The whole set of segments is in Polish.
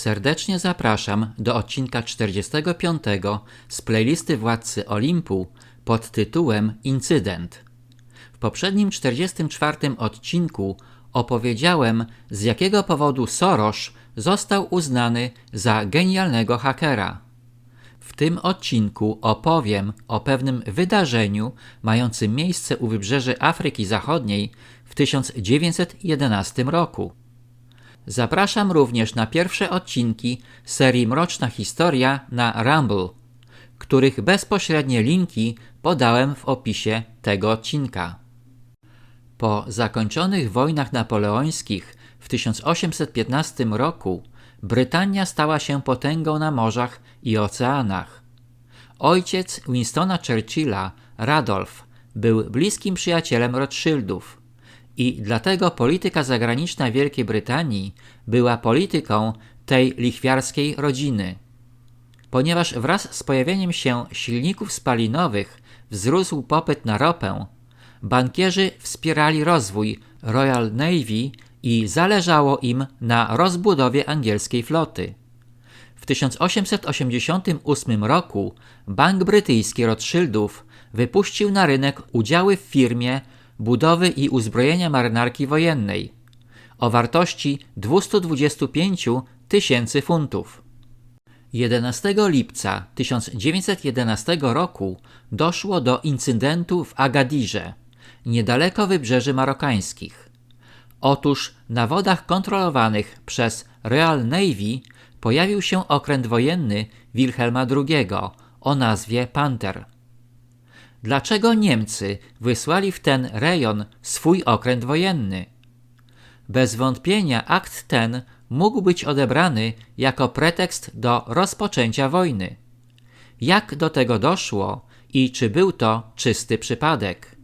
Serdecznie zapraszam do odcinka 45 z playlisty Władcy Olimpu pod tytułem Incydent. W poprzednim 44 odcinku opowiedziałem, z jakiego powodu Soros został uznany za genialnego hakera. W tym odcinku opowiem o pewnym wydarzeniu mającym miejsce u wybrzeży Afryki Zachodniej w 1911 roku. Zapraszam również na pierwsze odcinki serii Mroczna Historia na Rumble, których bezpośrednie linki podałem w opisie tego odcinka. Po zakończonych wojnach napoleońskich w 1815 roku Brytania stała się potęgą na morzach i oceanach. Ojciec Winstona Churchilla, Radolf, był bliskim przyjacielem Rothschildów i dlatego polityka zagraniczna Wielkiej Brytanii była polityką tej lichwiarskiej rodziny. Ponieważ wraz z pojawieniem się silników spalinowych wzrósł popyt na ropę, bankierzy wspierali rozwój Royal Navy i zależało im na rozbudowie angielskiej floty. W 1888 roku Bank Brytyjski Rothschildów wypuścił na rynek udziały w firmie budowy i uzbrojenia marynarki wojennej o wartości 225 tysięcy funtów. 11 lipca 1911 roku doszło do incydentu w Agadirze, niedaleko wybrzeży marokańskich. Otóż na wodach kontrolowanych przez Royal Navy pojawił się okręt wojenny Wilhelma II o nazwie Panther. Dlaczego Niemcy wysłali w ten rejon swój okręt wojenny? Bez wątpienia akt ten mógł być odebrany jako pretekst do rozpoczęcia wojny. Jak do tego doszło i czy był to czysty przypadek?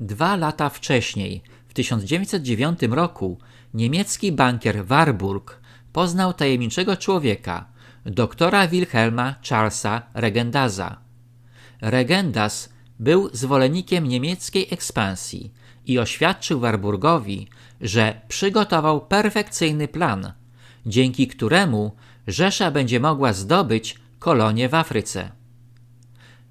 Dwa lata wcześniej, w 1909 roku, niemiecki bankier Warburg poznał tajemniczego człowieka, doktora Wilhelma Charlesa Regendaza. Regendas był zwolennikiem niemieckiej ekspansji i oświadczył Warburgowi, że przygotował perfekcyjny plan, dzięki któremu Rzesza będzie mogła zdobyć kolonie w Afryce.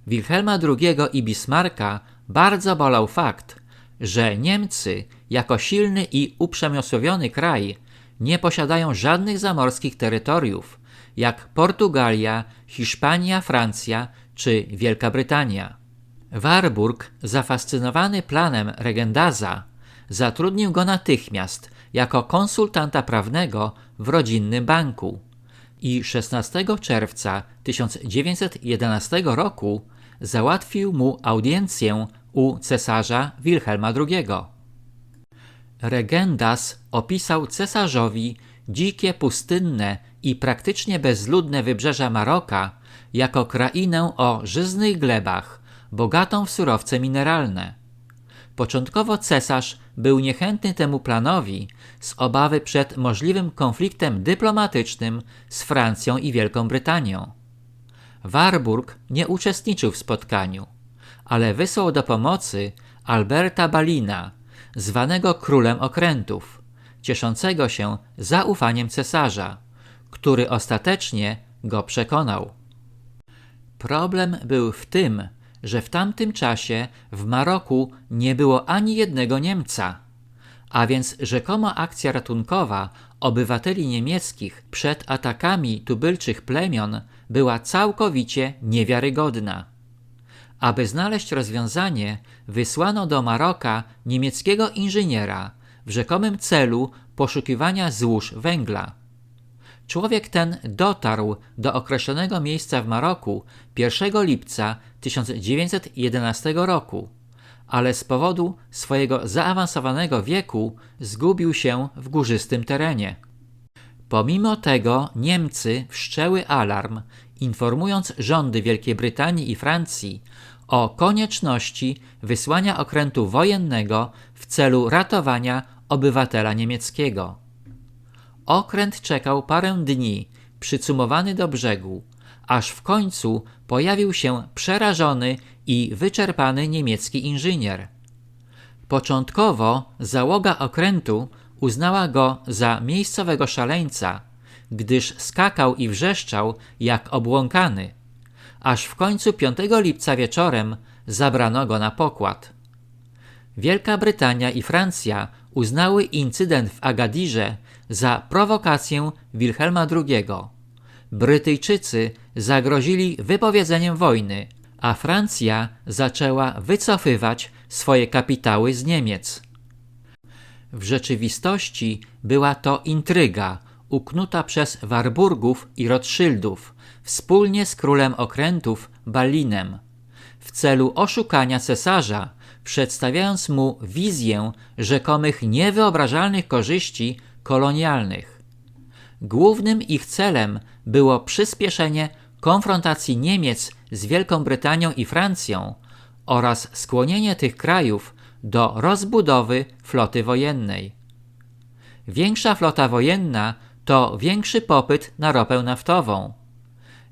Wilhelma II i Bismarcka bardzo bolał fakt, że Niemcy, jako silny i uprzemysłowiony kraj, nie posiadają żadnych zamorskich terytoriów, jak Portugalia, Hiszpania, Francja czy Wielka Brytania. Warburg, zafascynowany planem Regendaza, zatrudnił go natychmiast jako konsultanta prawnego w rodzinnym banku i 16 czerwca 1911 roku załatwił mu audiencję u cesarza Wilhelma II. Regendas opisał cesarzowi dzikie, pustynne i praktycznie bezludne wybrzeża Maroka jako krainę o żyznych glebach, bogatą w surowce mineralne. Początkowo cesarz był niechętny temu planowi z obawy przed możliwym konfliktem dyplomatycznym z Francją i Wielką Brytanią. Warburg nie uczestniczył w spotkaniu, ale wysłał do pomocy Alberta Balina, zwanego królem okrętów, cieszącego się zaufaniem cesarza, który ostatecznie go przekonał. Problem był w tym, że w tamtym czasie w Maroku nie było ani jednego Niemca, a więc rzekoma akcja ratunkowa obywateli niemieckich przed atakami tubylczych plemion była całkowicie niewiarygodna. Aby znaleźć rozwiązanie, wysłano do Maroka niemieckiego inżyniera w rzekomym celu poszukiwania złóż węgla. Człowiek ten dotarł do określonego miejsca w Maroku 1 lipca 1911 roku, ale z powodu swojego zaawansowanego wieku zgubił się w górzystym terenie. Pomimo tego Niemcy wszczęły alarm, informując rządy Wielkiej Brytanii i Francji o konieczności wysłania okrętu wojennego w celu ratowania obywatela niemieckiego. Okręt czekał parę dni, przycumowany do brzegu, aż w końcu pojawił się przerażony i wyczerpany niemiecki inżynier. Początkowo załoga okrętu uznała go za miejscowego szaleńca, gdyż skakał i wrzeszczał jak obłąkany, aż w końcu 5 lipca wieczorem zabrano go na pokład. Wielka Brytania i Francja uznały incydent w Agadirze za prowokację Wilhelma II. Brytyjczycy zagrozili wypowiedzeniem wojny, a Francja zaczęła wycofywać swoje kapitały z Niemiec. W rzeczywistości była to intryga uknuta przez Warburgów i Rothschildów wspólnie z królem okrętów Ballinem w celu oszukania cesarza, przedstawiając mu wizję rzekomych niewyobrażalnych korzyści kolonialnych. Głównym ich celem było przyspieszenie konfrontacji Niemiec z Wielką Brytanią i Francją oraz skłonienie tych krajów do rozbudowy floty wojennej. Większa flota wojenna to większy popyt na ropę naftową,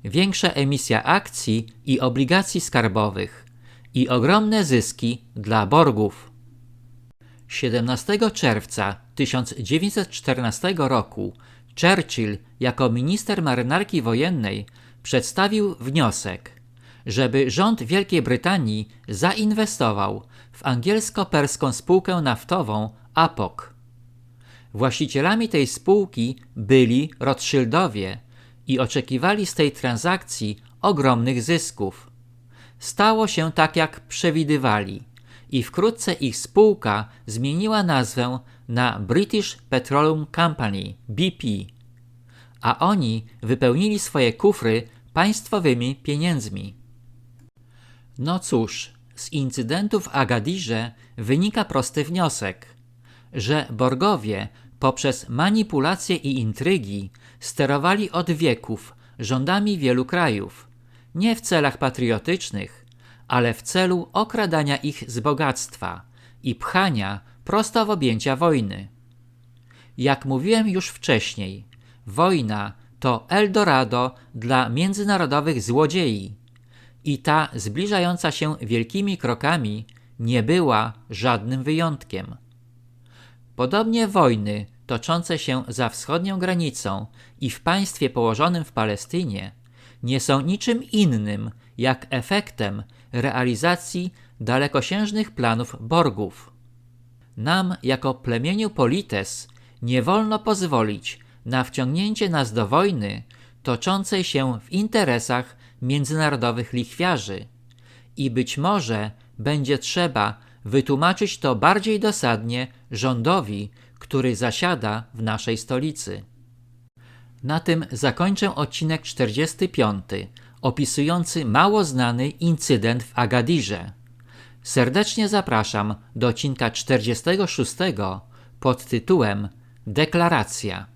większa emisja akcji i obligacji skarbowych i ogromne zyski dla borgów. 17 czerwca 1914 roku Churchill jako minister marynarki wojennej przedstawił wniosek, żeby rząd Wielkiej Brytanii zainwestował w angielsko-perską spółkę naftową APOC. Właścicielami tej spółki byli Rothschildowie i oczekiwali z tej transakcji ogromnych zysków. Stało się tak, jak przewidywali, i wkrótce ich spółka zmieniła nazwę na British Petroleum Company BP, a oni wypełnili swoje kufry państwowymi pieniędzmi. No cóż, z incydentu w Agadirze wynika prosty wniosek, że Borgowie poprzez manipulacje i intrygi sterowali od wieków rządami wielu krajów, nie w celach patriotycznych, ale w celu okradania ich z bogactwa i pchania prosto w objęcia wojny. Jak mówiłem już wcześniej, wojna to Eldorado dla międzynarodowych złodziei i ta zbliżająca się wielkimi krokami nie była żadnym wyjątkiem. Podobnie wojny toczące się za wschodnią granicą i w państwie położonym w Palestynie nie są niczym innym jak efektem realizacji dalekosiężnych planów Borgów. Nam, jako plemieniu Polites, nie wolno pozwolić na wciągnięcie nas do wojny toczącej się w interesach międzynarodowych lichwiarzy i być może będzie trzeba wytłumaczyć to bardziej dosadnie rządowi, który zasiada w naszej stolicy. Na tym zakończę odcinek 45, opisujący mało znany incydent w Agadirze. Serdecznie zapraszam do odcinka 46 pod tytułem Deklaracja.